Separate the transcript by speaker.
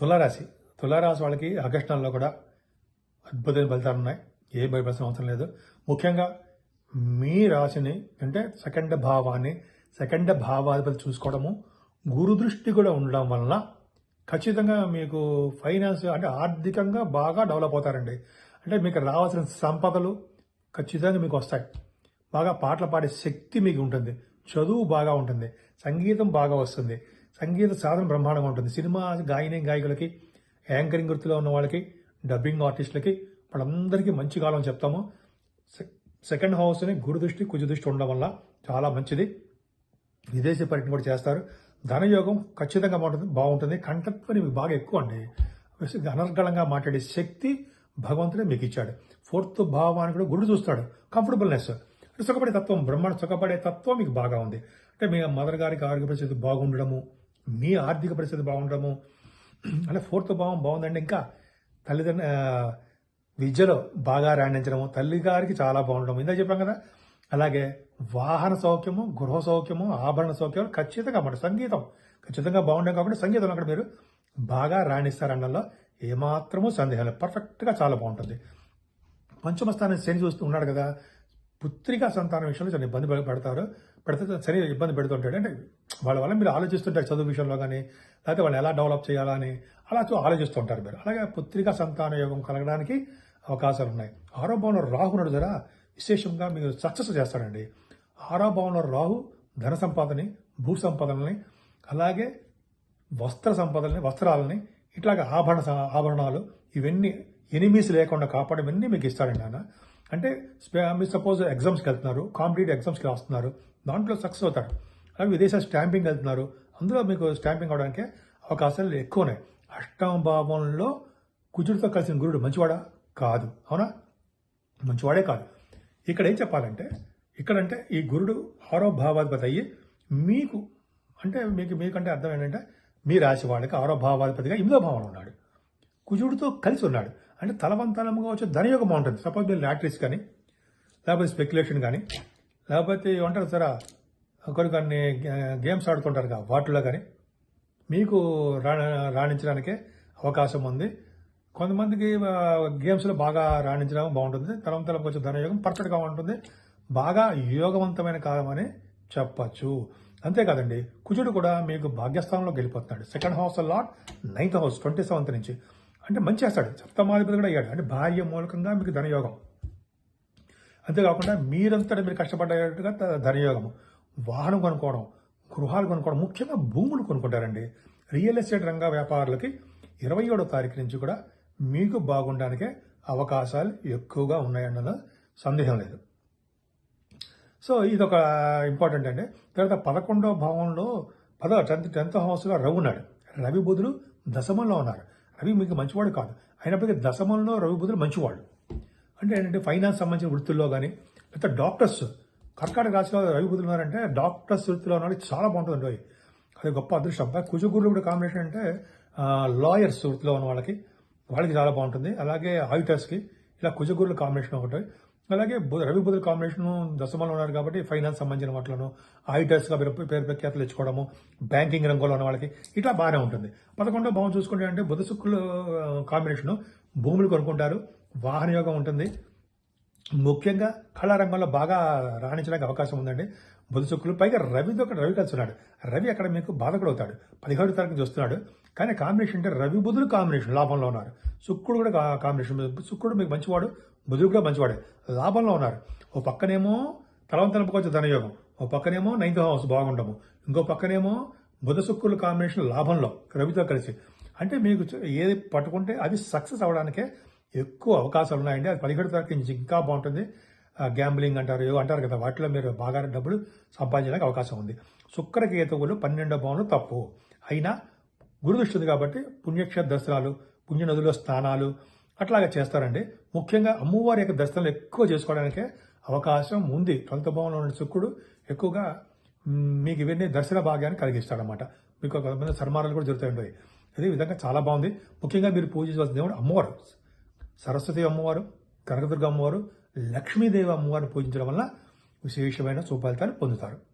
Speaker 1: తులారాశి. తులారాశి వాళ్ళకి ఆగస్టు నెలలో కూడా అద్భుతమైన ఫలితాలు ఉన్నాయి. ఏ భయపడాల్సిన అవసరం లేదు. ముఖ్యంగా మీ రాశిని అంటే సెకండ్ భావాన్ని సెకండ్ భావాధిపతి చూసుకోవడము గురుదృష్టి కూడా ఉండడం వలన ఖచ్చితంగా మీకు ఫైనాన్స్ అంటే ఆర్థికంగా బాగా డెవలప్ అవుతారండి. అంటే మీకు రావాల్సిన సంపదలు ఖచ్చితంగా మీకు వస్తాయి. బాగా పాటలు పాడే శక్తి మీకు ఉంటుంది. చదువు బాగా ఉంటుంది. సంగీతం బాగా వస్తుంది. సంగీత సాధన బ్రహ్మాండంగా ఉంటుంది. సినిమా గాయని గాయకులకి యాంకరింగ్ వృత్తిలో ఉన్న వాళ్ళకి డబ్బింగ్ ఆర్టిస్టులకి వాళ్ళందరికీ మంచి కాలం చెప్తాము. సెకండ్ హౌస్ని గురుదృష్టి దృష్టి కుజ దృష్టి ఉండడం వల్ల చాలా మంచిది. విదేశీ పర్యటన కూడా చేస్తారు. ధనయోగం ఖచ్చితంగా బాగుంటుంది బాగుంటుంది. కంఠత్వం మీకు బాగా ఎక్కువ అండి. అనర్గళంగా మాట్లాడే శక్తి భగవంతుడే మీకు ఇచ్చాడు. ఫోర్త్ భావాన్ని కూడా గురుడు చూస్తాడు. కంఫర్టబుల్నెస్. అంటే సుఖపడే తత్వం బ్రహ్మాండ సుఖపడే తత్వం మీకు బాగా ఉంది. అంటే మీ మదర్ గారికి ఆరోగ్య పరిస్థితి బాగుండడము మీ ఆర్థిక పరిస్థితి బాగుండడము. అంటే ఫోర్త్ భావం బాగుందండి. ఇంకా తల్లిదండ్రు విద్యలో బాగా రాణించడము. తల్లి గారికి చాలా బాగుండడం ఇందా చెప్పాం కదా. అలాగే వాహన సౌఖ్యము గృహ సౌఖ్యము ఆభరణ సౌఖ్యం ఖచ్చితంగా అన్నమాట. సంగీతం ఖచ్చితంగా బాగుండడం కాబట్టి సంగీతం అక్కడ మీరు బాగా రాణిస్తారన్నలో ఏమాత్రము సందేహం లేదు. పర్ఫెక్ట్గా చాలా బాగుంటుంది. పంచమ స్థానం శని చూస్తూ ఉన్నాడు కదా. పుత్రికా సంతానం విషయంలో చాలా ఇబ్బంది పెడతారు. పెడితే శని ఇబ్బంది పెడుతుంటాడు. అంటే వాళ్ళ వల్ల మీరు ఆలోచిస్తుంటారు చదువు విషయంలో కానీ లేకపోతే వాళ్ళు ఎలా డెవలప్ చేయాలని అలా చూ- ఆలోచిస్తుంటారు మీరు. అలాగే పుత్రికా సంతాన యోగం కలగడానికి అవకాశాలు ఉన్నాయి. ఆరో భవనంలో రాహు నడు విశేషంగా మీరు సక్సెస్ చేస్తాడండి. ఆరో భవనంలో రాహు ధన సంపాదని భూ సంపదలని అలాగే వస్త్ర సంపదల్ని వస్త్రాలని ఇట్లాగ ఆభరణ ఆభరణాలు ఇవన్నీ ఎనిమీస్ లేకుండా కాపాడమన్నీ మీకు ఇస్తాడండి ఆయన. అంటే మీరు సపోజ్ ఎగ్జామ్స్కి వెళ్తున్నారు కాంపిటేటివ్ ఎగ్జామ్స్కి రాస్తున్నారు దాంట్లో సక్సెస్ అవుతారు. అలాగే విదేశ స్టాంపింగ్ వెళ్తున్నారు అందులో మీకు స్టాంపింగ్ అవడానికి అవకాశాలు ఎక్కువ ఉన్నాయి అష్టమ భావంలో కుజుడితో కలిసిన గురుడు మంచివాడా? కాదు. అవునా? మంచివాడే కాదు. ఇక్కడ ఏం చెప్పాలంటే ఇక్కడంటే ఈ గురుడు ఆరో భావాధిపతి అయ్యి మీకు అంటే మీకు మీకంటే అర్థం ఏంటంటే మీ రాశి వాళ్ళకి ఆరో భావాధిపతిగా ఎనిమిదో భావంలో ఉన్నాడు. కుజుడితో కలిసి ఉన్నాడు. అంటే తలవంతలముగా వచ్చే ధనయోగం బాగుంటుంది. సపోజ్ మీరు లాటరీస్ కానీ లేకపోతే స్పెక్యులేషన్ కానీ లేకపోతే ఉంటారు సరే కొన్ని కొన్ని గే- గేమ్స్ ఆడుతుంటారు కదా వాటిలో కానీ మీకు రాణించడానికే అవకాశం ఉంది. కొంతమందికి గేమ్స్లో బాగా రాణించడం బాగుంటుంది. తలంతలకు వచ్చే ధనయోగం పర్ఫెక్ట్గా ఉంటుంది. బాగా యోగవంతమైన కాలం అని చెప్పచ్చు. అంతేకాదండి కుజుడు కూడా మీకు భాగ్యస్థానంలో గెలిపోతున్నాడు సెకండ్ హౌస్ లాట్ నైన్త్ హౌస్ ట్వంటీ సెవెంత్ నుంచి. అంటే మంచి చేస్తాడు సప్తమాధిపతి కూడా అయ్యాడు. అంటే భార్య మూలకంగా మీకు ధనయోగం. అంతేకాకుండా మీరంతటా మీరు కష్టపడ్డట్టుగా ధనయోగం ధనయోగము. వాహనం కొనుక్కోవడం గృహాలు కొనుక్కోవడం ముఖ్యంగా భూములు కొనుక్కుంటారండి. రియల్ ఎస్టేట్ రంగ వ్యాపారులకి ఇరవై ఏడో తారీఖు నుంచి కూడా మీకు బాగుండడానికే అవకాశాలు ఎక్కువగా ఉన్నాయన్నలో సందేహం లేదు. సో ఇది ఒక ఇంపార్టెంట్ అండి. తర్వాత పదకొండవ భావంలో పదో టెన్త్ టెన్త్ హౌస్లో రవి ఉన్నాడు రవి బుధులు దశమంలో ఉన్నారు. రవి మీకు మంచివాడు కాదు. అయినప్పటికీ దశమంలో రవి బుధులు మంచివాడు. అంటే ఏంటంటే ఫైనాన్స్ సంబంధించిన వృత్తుల్లో కానీ లేకపోతే డాక్టర్స్ కర్కాటక రాశిలో రవి బుధులు ఉన్నారంటే డాక్టర్స్ వృత్తిలో ఉన్న చాలా బాగుంటుంది అది అది గొప్ప అదృష్టం. కుజగురులు కూడా కాంబినేషన్ అంటే లాయర్స్ వృత్తిలో ఉన్న వాళ్ళకి వాళ్ళకి చాలా బాగుంటుంది. అలాగే ఆడిటర్స్కి ఇలా కుజగురుల కాంబినేషన్ ఒకటి. అలాగే రవి బుధుల కాంబినేషన్ దశమంలో ఉన్నారు కాబట్టి ఫైనాన్స్ సంబంధించిన వాటిలోనూ ఆడిటర్స్గా పేరు పేరు ప్రఖ్యాతలు తెచ్చుకోవడము బ్యాంకింగ్ రంగంలో ఉన్న వాళ్ళకి ఇట్లా బాగానే ఉంటుంది. పదకొండో భావం చూసుకుంటే అంటే బుధ శుక్రుల కాంబినేషన్ భూములు కొనుక్కుంటారు వాహన యోగం ఉంటుంది. ముఖ్యంగా కళారంగంలో బాగా రాణించడానికి అవకాశం ఉందండి. బుధ శుక్రులు పైగా రవితో రవి కలిసి ఉన్నాడు రవి అక్కడ మీకు బాధకుడు అవుతాడు పదిహేడు తారీఖు చూస్తున్నాడు. కానీ కాంబినేషన్ అంటే రవి బుధులు కాంబినేషన్ లాభంలో ఉన్నారు. శుక్రుడు కూడా కాంబినేషన్ శుక్రుడు మీకు మంచివాడు బుధుడు కూడా మంచివాడే. లాభంలో ఉన్నారు. ఓ పక్కనేమో తలవంతలకు వచ్చే ధనయోగం. ఓ పక్కనేమో నైన్త్ హౌస్ బాగుండము. ఇంకో పక్కనేమో బుధ శుక్రుల కాంబినేషన్ లాభంలో రవితో కలిసి. అంటే మీకు ఏది పట్టుకుంటే అది సక్సెస్ అవడానికే ఎక్కువ అవకాశాలు ఉన్నాయండి. అది పదిహేడు తారీఖు నుంచి ఇంకా బాగుంటుంది. గ్యాంబ్లింగ్ అంటారు ఏవో అంటారు కదా వాటిలో మీరు బాగా డబ్బులు సంపాదించడానికి అవకాశం ఉంది. శుక్రకేతువులు పన్నెండో భావంలో తప్పు. అయినా గురుదృష్టిది కాబట్టి పుణ్యక్షేత్ర దర్శనాలు పుణ్యనదుల్లో స్నానాలు అట్లాగా చేస్తారండి. ముఖ్యంగా అమ్మవారి యొక్క దర్శనాలు ఎక్కువ చేసుకోవడానికే అవకాశం ఉంది. ట్వెల్త్ భావంలో ఉన్న శుక్రుడు ఎక్కువగా మీకు ఇవన్నీ దర్శన భాగ్యాన్ని కలిగిస్తాడనమాట మీకు కొంతమంది సన్మానాలు కూడా జరుగుతాయి అదే విధంగా చాలా బాగుంది. ముఖ్యంగా మీరు పూజించవలసిన దేవుడు అమ్మవారు. సరస్వతి అమ్మవారు కనకదుర్గ అమ్మవారు లక్ష్మీదేవి అమ్మవారిని పూజించడం వల్ల విశేషమైన సుఫలితాలు పొందుతారు.